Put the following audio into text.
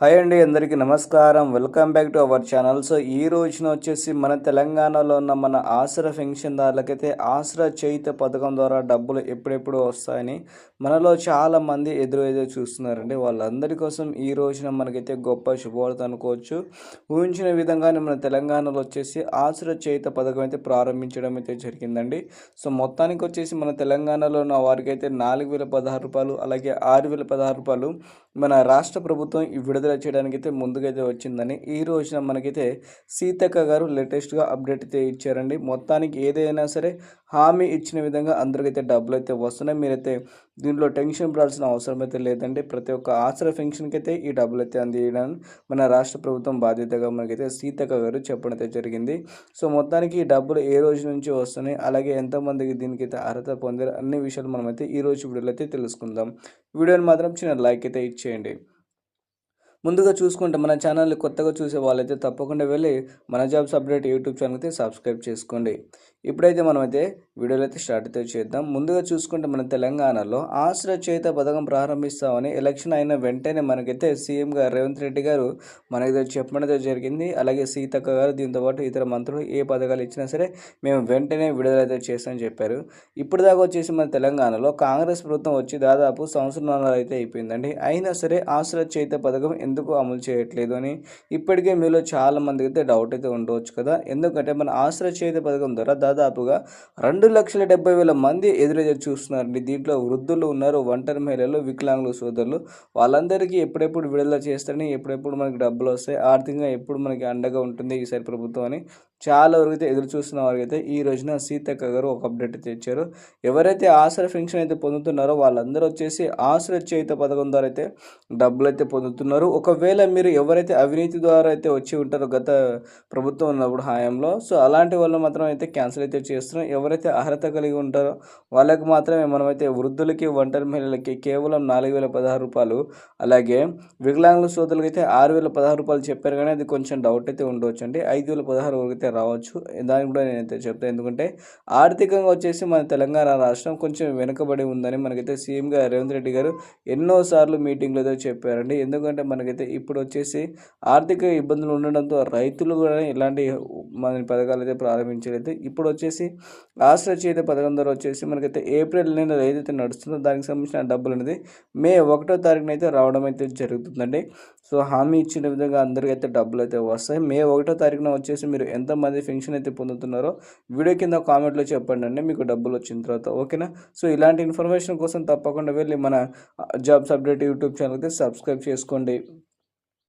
Hi అండి అందరికీ నమస్కారం. Welcome back to our channel. So ఈ రోజున వచ్చేసి మన తెలంగాణలో ఉన్న మన ఆసరా పెన్షన్దారులకైతే ఆసరా చేయిత పథకం ద్వారా డబ్బులు ఎప్పుడెప్పుడు వస్తాయని మనలో చాలా మంది ఎదురు ఎదురు చూస్తున్నారండి. వాళ్ళందరి కోసం ఈ రోజున మనకైతే గొప్ప శుభవార్త అనుకోవచ్చు. ఊహించిన విధంగానే మన తెలంగాణలో వచ్చేసి ఆసరా చేయిత పథకం అయితే ప్రారంభించడం అయితే జరిగిందండి. సో మొత్తానికి వచ్చేసి మన తెలంగాణలో ఉన్న వారికైతే నాలుగు వేల పదహారు రూపాయలు అలాగే ఆరు వేల పదహారు రూపాయలు మన రాష్ట్ర ప్రభుత్వం ఈ విడుదల చేయడానికి అయితే ముందుకైతే వచ్చిందని ఈ రోజున మనకైతే సీతక్క గారు లేటెస్ట్గా అప్డేట్ అయితే ఇచ్చారండి. మొత్తానికి ఏదైనా సరే హామీ ఇచ్చిన విధంగా అందరికైతే డబ్బులు అయితే వస్తున్నాయి. మీరైతే దీంట్లో టెన్షన్ పడాల్సిన అవసరం అయితే లేదండి. ప్రతి ఒక్క ఆసరా పెన్షన్కి అయితే ఈ డబ్బులు అయితే అందియడం మన రాష్ట్ర ప్రభుత్వం బాధ్యతగా మనకైతే సీతక్క గారు చెప్పడం అయితే జరిగింది. సో మొత్తానికి ఈ డబ్బులు ఏ రోజు నుంచి వస్తున్నాయి? అలాగే ఎంతమందికి దీనికైతే అర్హత పొందారు? అన్ని విషయాలు మనమైతే ఈ రోజు వీడియోలో అయితే తెలుసుకుందాం. వీడియోని మాత్రం చిన్న లైక్ అయితే ఇచ్చేయండి. ముందుగా చూసుకుంటే మన ఛానల్ని కొత్తగా చూసే వాళ్ళైతే తప్పకుండా వెళ్ళి మన జాబ్స్ అప్డేట్ యూట్యూబ్ ఛానల్ అయితే సబ్స్క్రైబ్ చేసుకోండి. ఇప్పుడైతే మనమైతే వీడియోలు అయితే స్టార్ట్ అయితే చేద్దాం. ముందుగా చూసుకుంటే మన తెలంగాణలో ఆశ్ర చేత పథకం ప్రారంభిస్తామని ఎలక్షన్ అయిన వెంటనే మనకైతే సీఎం గారు రేవంత్ రెడ్డి గారు మనకి చెప్పడం జరిగింది. అలాగే సీతక్క గారు దీంతో పాటు ఇతర మంత్రులు ఏ పథకాలు ఇచ్చినా సరే మేము వెంటనే విడుదల అయితే చేస్తామని చెప్పారు. ఇప్పుడు దాకా వచ్చేసి మన తెలంగాణలో కాంగ్రెస్ ప్రభుత్వం వచ్చి దాదాపు సంవత్సరాలు అయితే అయిపోయిందండి. అయినా సరే ఆశ్ర చేత పథకం ఎందుకు అమలు చేయట్లేదు అని ఇప్పటికే మీలో చాలా మందికి అయితే డౌట్ అయితే ఉండవచ్చు కదా. ఎందుకంటే మన ఆశ్రయ చేత పథకం ద్వారా దాదాపుగా రెండు లక్షల డెబ్బై వేల మంది ఎదురెదురు చూస్తున్నారండి. దీంట్లో వృద్ధులు ఉన్నారు ఒంటరి మహిళలు వికలాంగులు సోదరులు. వాళ్ళందరికీ ఎప్పుడెప్పుడు విడుదల చేస్తారని ఎప్పుడెప్పుడు మనకి డబ్బులు వస్తాయి ఆర్థికంగా ఎప్పుడు మనకి అండగా ఉంటుంది ఈసారి ప్రభుత్వం అని చాలా వరకు అయితే ఎదురు చూస్తున్న వారికి అయితే ఈ రోజున సీతక్క గారు ఒక అప్డేట్ అయితే ఇచ్చారు. ఎవరైతే ఆసరా పెన్షన్ అయితే పొందుతున్నారో వాళ్ళందరూ వచ్చేసి ఆశ్రయ చేయుత పథకం ద్వారా అయితే డబ్బులు అయితే పొందుతున్నారు. ఒకవేళ మీరు ఎవరైతే అవినీతి ద్వారా అయితే వచ్చి ఉంటారో గత ప్రభుత్వం ఉన్నప్పుడు హాయంలో సో అలాంటి వాళ్ళు మాత్రం అయితే క్యాన్సిల్ అయితే చేస్తున్నాం ఎవరైతే అర్హత కలిగి ఉంటారో వాళ్ళకి మాత్రమే మనమైతే వృద్ధులకి ఒంటరి మహిళలకి కేవలం నాలుగు వేల పదహారు రూపాయలు అలాగే వికలాంగుల సోదరులకి అయితే ఆరు వేల పదహారు రూపాయలు చెప్పారు కానీ అది కొంచెం డౌట్ అయితే ఉండవచ్చు అండి ఐదు వేల పదహారు వరకు అయితే రావచ్చు. దానికి కూడా నేనైతే చెప్తాను ఎందుకంటే ఆర్థికంగా వచ్చేసి మన తెలంగాణ రాష్ట్రం కొంచెం వెనుకబడి ఉందని మనకైతే సీఎం గారు రేవంత్ రెడ్డి గారు ఎన్నోసార్లు మీటింగ్లో అయితే చెప్పారండి. ఎందుకంటే మనకైతే ఇప్పుడు వచ్చేసి ఆర్థిక ఇబ్బందులు ఉండడంతో రైతులు కూడా ఇలాంటి మన పథకాలు అయితే ప్రారంభించలేదు. ఇప్పుడు వచ్చేసి ఆశ్రయ చేత పథకం ద్వారా వచ్చేసి మనకైతే ఏప్రిల్ నెల ఏదైతే నడుస్తుందో దానికి సంబంధించిన డబ్బులు అనేది మే ఒకటో తారీఖున అయితే రావడం అయితే జరుగుతుందండి. సో హామీ ఇచ్చిన విధంగా అందరికైతే డబ్బులు అయితే వస్తాయి. మే ఒకటో తారీఖున వచ్చేసి మీరు ఎంతమంది పెన్షన్ అయితే పొందుతున్నారో వీడియో కింద కామెంట్లో చెప్పండి అండి మీకు డబ్బులు వచ్చిన తర్వాత. ఓకేనా? సో ఇలాంటి ఇన్ఫర్మేషన్ కోసం తప్పకుండా వెళ్ళి మన జాబ్స్ అప్డేట్ యూట్యూబ్ ఛానల్ అయితే సబ్స్క్రైబ్ చేసుకోండి.